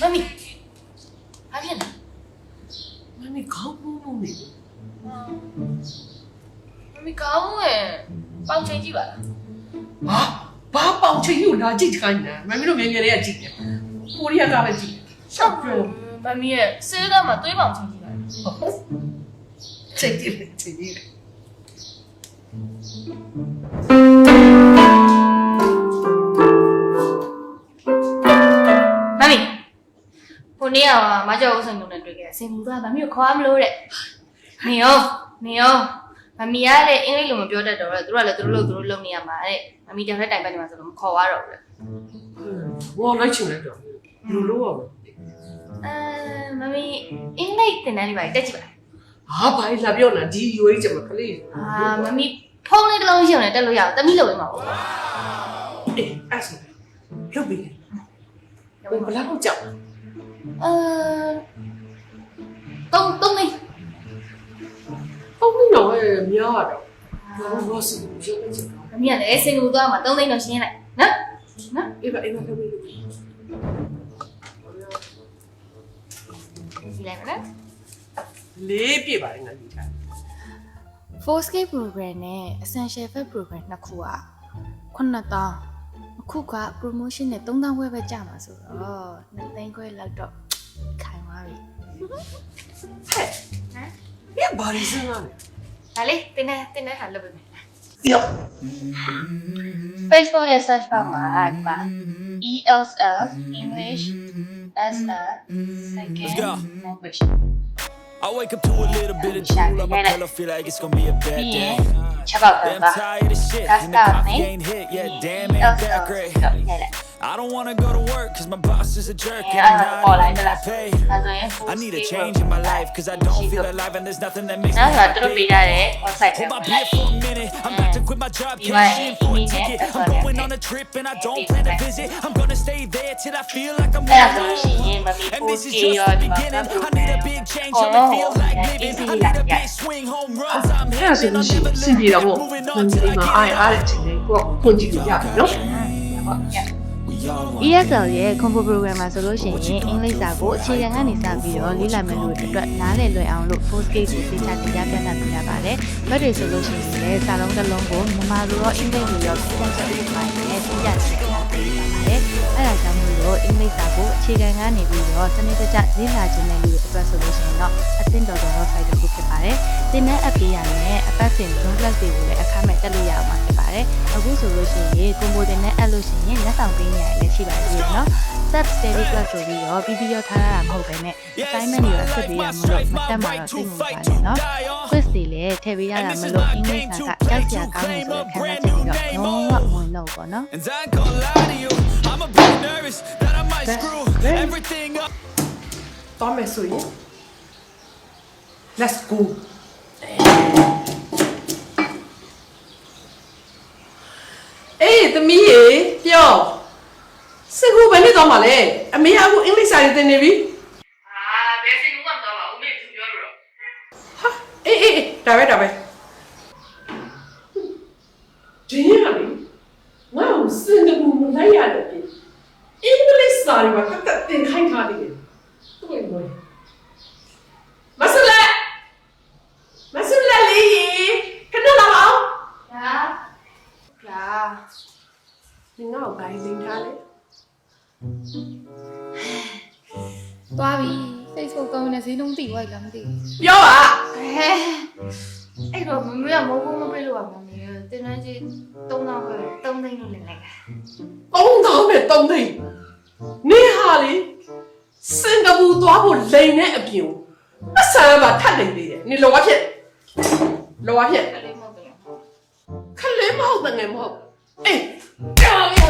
မမီဘာဖြစ်လဲမမီခေါင်းမုန်းမုန်းနေမမီကောင်းရဲ့ပေါင်ချိန်ကြည့်ပါလားဟာဘာပေါင်ချိန်ယူလာကြည့်ခိုင်းနေတာမမီတို့ငယ်ငယ်လေးကကြည့်တယ်ကိုရီးယားကလည်းကြည့်ရှောက်ပြောမမီရဲ့ဆေးကမှသွေးပေါင်ချိန်ကြည့်ပါလားချိန်ကြည့်တယ်ချိန်ကြည့် နေ့ကမကြောက်ဦးဆိုင်လုံးနဲ့တွေ့ခဲ့တယ်စင်မူသားမမီကိုခေါ်ရမလို့တဲ့နေရောနေရောမမီကလည်းအင်္ဂလိပ်လိုမပြောတတ်တော့လေသူတို့ကလည်းသူတို့လို့သူတို့လုပ်နေရမှာတဲ့မမီတယောက်တည်းတိုင်ပတ်နေမှာဆိုတော့မခေါ်ရတော့ဘူးလေဘောလိုက်ချင်လိုက်တော့လူလို့ရမအဲမမီအင်္ဂလိပ်သင်တန်းလေးပါတက်ကြည့်ပါလားဟာဘာလာပြောနေတာဒီရွေးချင်မကလေးအာမမီဖုန်းလေးတစ်လုံးရှိအောင်လည်းတက်လို့ရအောင်တမီလို့ဝင်မှာပေါ့အေးအဲ့ဆိုလုပ်ပြီဘယ်ဘလောက်ကြောက် အဲတုံးတုံးလေးဟုတ်ပြီတော့များတော့ဘာလို့စရုပ်ချင်မမီကလည်းစင်ကူသွားမှာတုံးသိန်းတော့ရှင်းလိုက်နော်နော်အေးပါအေးပါလုပ်ပြီကြည့်လိုက်မယ်နော်လေးပြည့်ပါတယ်ငါကြီးထား 4K program နဲ့ essential fat program နှစ်ခုอ่ะ9000အ ခုက promotion နဲ့3000ခွဲပဲကြာမှာဆိုတော့2သိန်းခွဲလောက်တော့ခိုင်သွားပြီဟဲ့ဟမ်ဘာလို့စဉ်းစားလဲဒါလေးတင်းနေတင်းနေဟာလုပ်ပေးမယ်ယော Facebook ရဲ့ search bar မှာဒီမှာ ESL English as a Let's go. second language I wake up to a little bit of drool on my pillow, feel like it's gonna be a bad day. Check out of shit. That's the ain't hit. Yeah, damn it. That's great. I don't wanna go to work cause my boss is a jerk and I don't get that pay. I need a change in my life cause I don't feel alive and there's nothing that makes me happy. Hold my beer for a minute. I'm about to quit my job, cashing for a ticket. I'm going on a trip and I don't plan to visit. I'm gonna stay there till I feel like I'm moving. And this is just the beginning. I need a big change and I feel like living. I need a big swing home runs. I'm hitting. I'm never living. Moving on till I ESL ရဲ့ combo program မှာဆိုလို့ရှိရင်အင်္ဂလိပ်စာကိုအခြေခံကနေစပြီးတော့လေ့လာမယ်လို့အတွက်နားလည်လွယ်အောင်လို့ 4K ကိုသိချတင်ပြပြသပေးရပါတယ်။ဘက်တွေဆိုလို့ရှိရင်လည်းစာလုံးတစ်လုံးကိုမြန်မာလိုရောအင်္ဂလိပ်လိုရောပြန်ချက်ပြီးပိုင်းနဲ့သိကြချင်တာပေး ပါပါတယ်။အဲဒါကြောင့်မို့လို့အင်္ဂလိပ်စာကိုအခြေခံကနေပြီးတော့စနစ်တကျလေ့လာခြင်းနဲ့လူတွေအတွက်ဆိုလို့ရှိရင်တော့အသင့်တော်ဆုံး website တစ်ခုဖြစ်ပါတယ်။သင်တဲ့ app ပေးရရင်အပတ်စဉ် zone class တွေကိုလည်းအခမဲ့တက်လို့ရအောင်ဖြစ်ပါတယ်။အခုဆိုလို့ရှိရင် combo တင်တဲ့ app လို့ရှိရင်လက်ဆောင်ပေးနေရတယ်လည်းရှိပါသေးတယ်နော်။ Set Steady Class ဆိုပြီးတော့ပြီးပြီးတော့ထားရတာမဟုတ်ဘဲနဲ့ assignment တွေအဆက်ပေးရမလို့မတက်မှာတော့စိတ်ဝင်စားတယ်နော် quiz တွေလည်းထည့်ပေးရတာမလို့အင်္ဂလိပ်စာကကြောက်စရာကောင်းနေဆိုတဲ့ခံစားချက်ပြီးတော့လုံးဝဝင်တော့ပေါ့နော် everything up. သွားမယ်ဆိုရင် let's go အေးသမီးရေပြောစကူဘယ်နဲ့တော့မလဲအမေကအခုအင်္ဂလိပ်စာရေးသင်နေပြီအာဘယ်စင်ကူမှမတော့ပါဘူးမေသူပြောလို့တော့ဟာအေးအေးအေးဒါပဲဒါပဲဒီရလေငါ့ကိုစင်ကူမလိုက်ရတယ်ပြီအင်္ဂလိပ်စာတွေမှာတက်တက်သင်ခိုင်းထားနေတယ် တွေ့မလဲမဆူလာမဆူလာလေးခဏလာအောင်ဒါဒါ你ငါ့ကိုဂိုင်းစင်ထားလေသွားပြီ Facebook ကောင်းနေဈေးနှုန်းသိသွားပြီလားမသိဘူးပြောပါဟဲအဲ့တော့မမေကမဟုတ်ဘူးမပြေလို့ပါမမေတင်တန်းကြီး3000ပဲ3သိန်းလို့လင်လိုက်တာတုံးတောင်းနဲ့တုံးသိန်းနေဟာလေ စင်ကာပူသွားဖို့လိန်တဲ့အပြင်ကိုအဆန်ပါထပ်နေသေးတယ်နေလောကဖြစ်လောကဖြစ်အဲ့လေးမဟုတ်ဘူးခလေးမဟုတ်တယ်ငယ်မဟုတ်အေးကြောက်ရ